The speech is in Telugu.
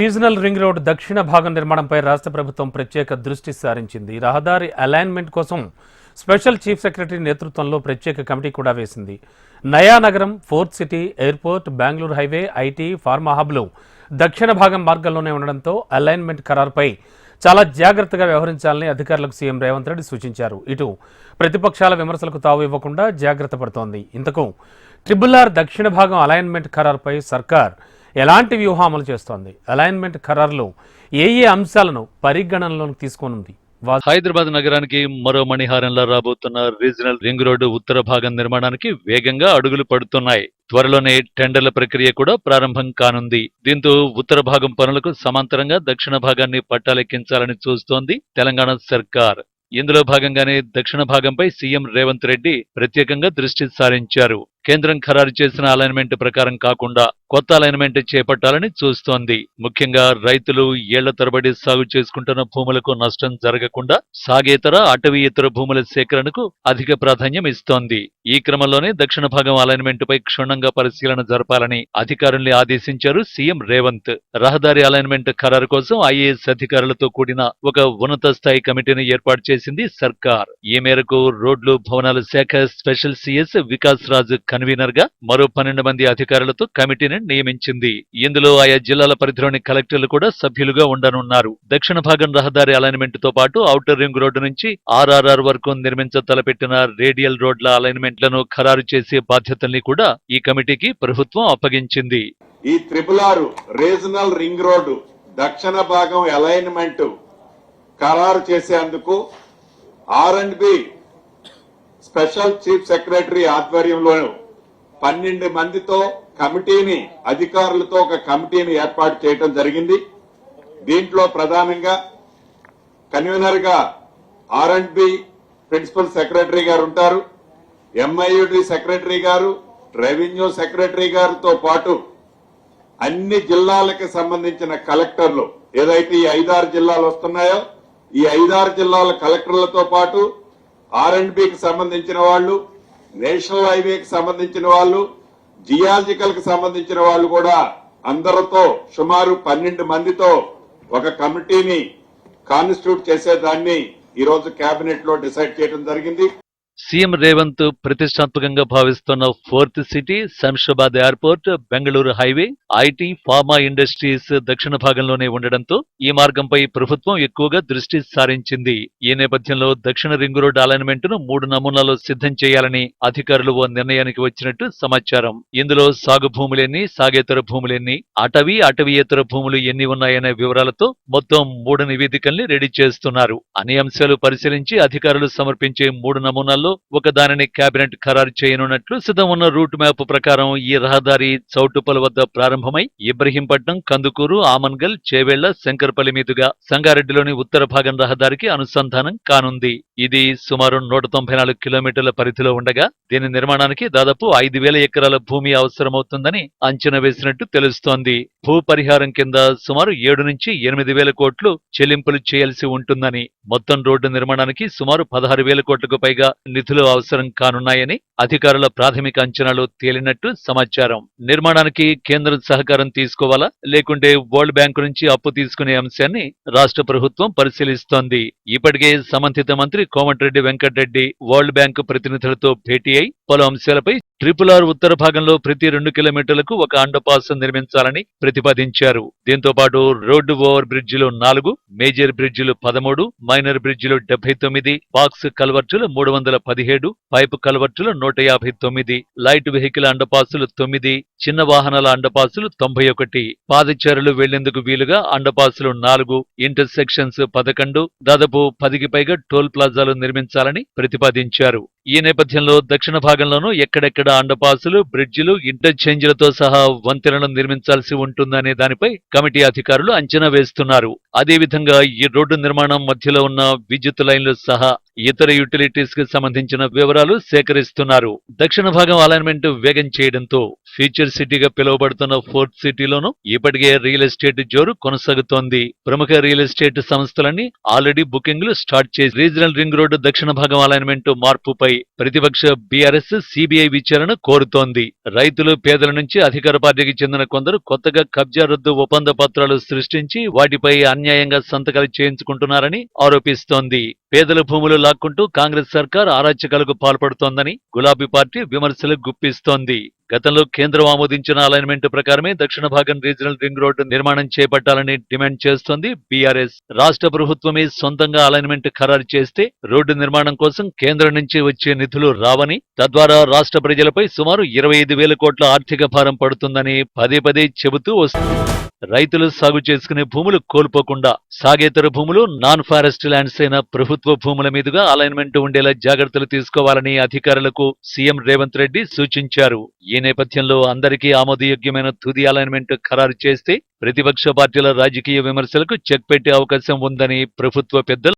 రీజనల్ రింగ్ రోడ్ దక్షిణ భాగం నిర్మాణంపై రాష్ట్ర ప్రభుత్వం ప్రత్యేక దృష్టి సారించింది. రహదారి అలైన్మెంట్ కోసం స్పెషల్ చీఫ్ సెక్రటరీ నేతృత్వంలో ప్రత్యేక కమిటీ కూడా వేసింది. Nayanagaram fourth city airport Bengaluru highway IT pharma హబ్లు దక్షిణ భాగం మార్గంలోనే ఉండడంతో అలైన్మెంట్ ఖరారుపై చాలా జాగ్రత్తగా వ్యవహరించాలని అధికారులకు సీఎం రేవంత్ రెడ్డి సూచించారు. ఇటు ప్రతిపక్షాల విమర్శలకు తావు ఇవ్వకుండా జాగ్రత్త పడుతోంది. ఇంతకు ట్రిబుల్ ఆర్ దక్షిణ భాగం అలైన్మెంట్ ఖరారుపై సర్కార్ ఎలాంటి వ్యూహం అమలు చేస్తోంది? అలైన్మెంట్ ఖరారులో ఏ ఏ అంశాలను పరిగణనలోకి తీసుకోనుంది హైదరాబాద్ నగరానికి మరో మణిహారంలా రాబోతున్న రీజనల్ రింగ్ రోడ్డు ఉత్తర భాగం నిర్మాణానికి వేగంగా అడుగులు పడుతున్నాయి. త్వరలోనే టెండర్ల ప్రక్రియ కూడా ప్రారంభం కానుంది. దీంతో ఉత్తర భాగం పనులకు సమాంతరంగా దక్షిణ భాగాన్ని పట్టాలెక్కించాలని చూస్తోంది తెలంగాణ సర్కార్. ఇందులో భాగంగానే దక్షిణ భాగంపై సీఎం రేవంత్ రెడ్డి ప్రత్యేకంగా దృష్టి సారించారు. కేంద్రం ఖరారు చేసిన అలైన్మెంట్ ప్రకారం కాకుండా కొత్త అలైన్మెంట్ చేపట్టాలని చూస్తోంది. ముఖ్యంగా రైతులు ఏళ్ళ తరబడి సాగు చేసుకుంటున్న భూములకు నష్టం జరగకుండా సాగేతర అటవీ ఇతర భూముల సేకరణకు అధిక ప్రాధాన్యం ఇస్తోంది. ఈ క్రమంలోనే దక్షిణ భాగం అలైన్మెంట్ పై క్షుణ్ణంగా పరిశీలన జరపాలని అధికారుల్ని ఆదేశించారు సీఎం రేవంత్. రహదారి అలైన్మెంట్ ఖరారు కోసం ఐఏఎస్ అధికారులతో కూడిన ఒక ఉన్నత స్థాయి కమిటీని ఏర్పాటు చేసింది సర్కార్. ఈ మేరకు రోడ్లు భవనాల శాఖ స్పెషల్ సిఎస్ వికాస్ రాజ్ కన్వీనర్గా మరో పన్నెండు మంది అధికారులతో కమిటీని నియమించింది. ఇందులో ఆయా జిల్లాల పరిధిలోని కలెక్టర్లు కూడా సభ్యులుగా ఉండనున్నారు. దక్షిణ భాగం రహదారి అలైన్మెంట్తో పాటు ఔటర్ రింగ్ రోడ్డు నుంచి ఆర్ఆర్ఆర్ వరకు నిర్మించ తలపెట్టిన రేడియల్ రోడ్ల అలైన్మెంట్లను ఖరారు చేసే బాధ్యతల్ని కూడా ఈ కమిటీకి ప్రభుత్వం అప్పగించింది. ఈ త్రిపుల్ ఆరు రీజనల్ రింగ్ రోడ్డు దక్షిణ భాగం అలైన్మెంట్ ఖరారు చేసేందుకు R and B special chief secretary ఆధ్వర్యంలో పన్నెండు మందితో కమిటీని అధికారులతో ఒక కమిటీని ఏర్పాటు చేయడం జరిగింది. దీంట్లో ప్రధానంగా కన్వీనర్గా R and B principal secretary గారు ఉంటారు ఎంఐయుడి సెక్రటరీ గారు రెవెన్యూ సెక్రటరీ గారితో పాటు అన్ని జిల్లాలకు సంబంధించిన కలెక్టర్లు ఏదైతే ఈ ఐదారు జిల్లాలు వస్తున్నాయో ఈ ఐదారు జిల్లాల కలెక్టర్లతో పాటు ఆర్ అండ్ బికి సంబంధించిన వాళ్ళు నేషనల్ హైవేకి సంబంధించిన వాళ్ళు జియాలజికల్కి సంబంధించిన వాళ్ళు కూడా అందరితో సుమారు పన్నెండు మందితో ఒక కమిటీని కాన్స్టిట్యూట్ చేసేదాన్ని ఈరోజు రోజు కేబినెట్లో డిసైడ్ చేయడం జరిగింది. సీఎం రేవంత్ ప్రతిష్టాత్మకంగా భావిస్తున్న fourth city Shamshabad airport Bengaluru highway IT pharma industries దక్షిణ భాగంలోనే ఉండడంతో ఈ మార్గంపై ప్రభుత్వం ఎక్కువగా దృష్టి సారించింది. ఈ నేపథ్యంలో దక్షిణ రింగ్ రోడ్ అలైన్మెంట్ను మూడు నమూనాలో సిద్ధం చేయాలని అధికారులు ఓ నిర్ణయానికి వచ్చినట్టు సమాచారం. ఇందులో సాగు భూములెన్ని సాగేతర భూములెన్ని అటవీ అటవీయేతర భూములు ఎన్ని ఉన్నాయనే వివరాలతో మొత్తం మూడు నివేదికల్ని రెడీ చేస్తున్నారు. అన్ని అంశాలు పరిశీలించి అధికారులు సమర్పించే మూడు నమూనాల్లో ఒక దానిని కేబినెట్ ఖరారు చేయనున్నట్లు సిద్ధం ఉన్న రూట్ మ్యాప్ ప్రకారం ఈ రహదారి చౌటుపల్ వద్ద ప్రారంభమై ఇబ్రహీంపట్నం కందుకూరు ఆమన్గల్ చేవెళ్ళ శంకర్పల్లి మీదుగా సంగారెడ్డిలోని ఉత్తర భాగం రహదారికి అనుసంధానం కానుంది. ఇది సుమారు నూట తొంభై నాలుగు కిలోమీటర్ల పరిధిలో ఉండగా దీని నిర్మాణానికి దాదాపు ఐదు వేల ఎకరాల భూమి అవసరమవుతుందని అంచనా వేసినట్టు తెలుస్తోంది. భూ పరిహారం కింద సుమారు ఏడు నుంచి ఎనిమిది వేల కోట్లు చెల్లింపులు చేయాల్సి ఉంటుందని మొత్తం రోడ్డు నిర్మాణానికి సుమారు పదహారు వేల కోట్లకు పైగా నిధులు అవసరం కానున్నాయని అధికారుల ప్రాథమిక అంచనాలు తేలినట్టు సమాచారం. నిర్మాణానికి కేంద్రం సహకారం తీసుకోవాలా? లేకుంటే వరల్డ్ బ్యాంకు నుంచి అప్పు తీసుకునే అంశాన్ని రాష్ట్ర ప్రభుత్వం పరిశీలిస్తోంది. ఇప్పటికే సంబంధిత మంత్రి కోమటిరెడ్డి వెంకటరెడ్డి వరల్డ్ బ్యాంకు ప్రతినిధులతో భేటీ అయి పలు అంశాలపై ట్రిపుల్ ఆర్ ఉత్తర భాగంలో ప్రతి రెండు కిలోమీటర్లకు ఒక అండర్పాస్ నిర్మించాలని ప్రతిపాదించారు. దీంతో పాటు రోడ్డు ఓవర్ బ్రిడ్జిలు నాలుగు మేజర్ బ్రిడ్జిలు పదమూడు మైనర్ బ్రిడ్జిలు డెబ్బై తొమ్మిది బాక్స్ కల్వర్టులు మూడు వందల పదిహేడు పైపు కల్వర్టులు నూట యాభై తొమ్మిది లైట్ వెహికల్ అండపాసులు తొమ్మిది చిన్న వాహనాల అండపాసులు తొంభై ఒకటి. పాదచారులు వెళ్ళేందుకు వీలుగా అండపాసులు నాలుగు ఇంటర్ సెక్షన్స్ పదకొండు దాదాపు పదికి పైగా టోల్ ప్లాజాలు నిర్మించాలని ప్రతిపాదించారు. ఈ నేపథ్యంలో దక్షిణ భాగంలోనూ ఎక్కడెక్కడ అండపాసులు బ్రిడ్జిలు ఇంటర్చేంజ్లతో సహా వంతెనలు నిర్మించాల్సి ఉంటుందనే దానిపై కమిటీ అధికారులు అంచనా వేస్తున్నారు. అదేవిధంగా ఈ రోడ్డు నిర్మాణం మధ్యలో ఉన్న విద్యుత్ లైన్లు సహా ఇతర యూటిలిటీస్కి సంబంధించిన వివరాలు సేకరిస్తున్నారు. దక్షిణ భాగం అలైన్మెంట్ వేగం చేయడంతో ఫ్యూచర్ సిటీగా పిలువబడుతున్న ఫోర్త్ సిటీలోనూ ఇప్పటికే రియల్ ఎస్టేట్ జోరు కొనసాగుతోంది. ప్రముఖ రియల్ ఎస్టేట్ సంస్థలన్నీ ఆల్రెడీ బుకింగ్లు స్టార్ట్ చేసి రీజనల్ రింగ్ రోడ్డు దక్షిణ భాగం అలైన్మెంట్ మార్పుపై ప్రతిపక్ష బీఆర్ఎస్ సిబిఐ విచారణ కోరుతోంది. రైతులు పేదల నుంచి అధికార పార్టీకి చెందిన కొందరు కొత్తగా కబ్జా రద్దు ఒప్పంద పత్రాలు సృష్టించి వాటిపై అన్యాయంగా సంతకాలు చేయించుకుంటున్నారని ఆరోపిస్తోంది. పేదల భూములు లాక్కుంటూ కాంగ్రెస్ సర్కార్ అరాచకాలకు పాల్పడుతోందని గులాబీ పార్టీ విమర్శలు గుప్పిస్తోంది. గతంలో కేంద్రం ఆమోదించిన అలైన్మెంట్ ప్రకారమే దక్షిణ భాగం రీజనల్ రింగ్ రోడ్డు నిర్మాణం చేపట్టాలని డిమాండ్ చేస్తోంది బీఆర్ఎస్ రాష్ట్ర ప్రభుత్వమే సొంతంగా అలైన్మెంట్ ఖరారు చేస్తే రోడ్డు నిర్మాణం కోసం కేంద్రం నుంచి వచ్చే నిధులు రావని తద్వారా రాష్ట్ర ప్రజలపై సుమారు ఇరవై ఐదు వేల కోట్ల ఆర్థిక భారం పడుతుందని పదే పదే చెబుతూ వస్తుంది రైతులు సాగు చేసుకునే భూములు కోల్పోకుండా సాగేతర భూములు నాన్ ఫారెస్ట్ ల్యాండ్స్ అయిన ప్రభుత్వ భూముల మీదుగా అలైన్మెంట్ ఉండేలా జాగ్రత్తలు తీసుకోవాలని అధికారులకు సీఎం రేవంత్ రెడ్డి సూచించారు. ఈ నేపథ్యంలో అందరికీ ఆమోదయోగ్యమైన తుది అలైన్మెంట్ ఖరారు చేస్తే ప్రతిపక్ష పార్టీల రాజకీయ విమర్శలకు చెక్ పెట్టే అవకాశం ఉందని ప్రభుత్వ పెద్దలు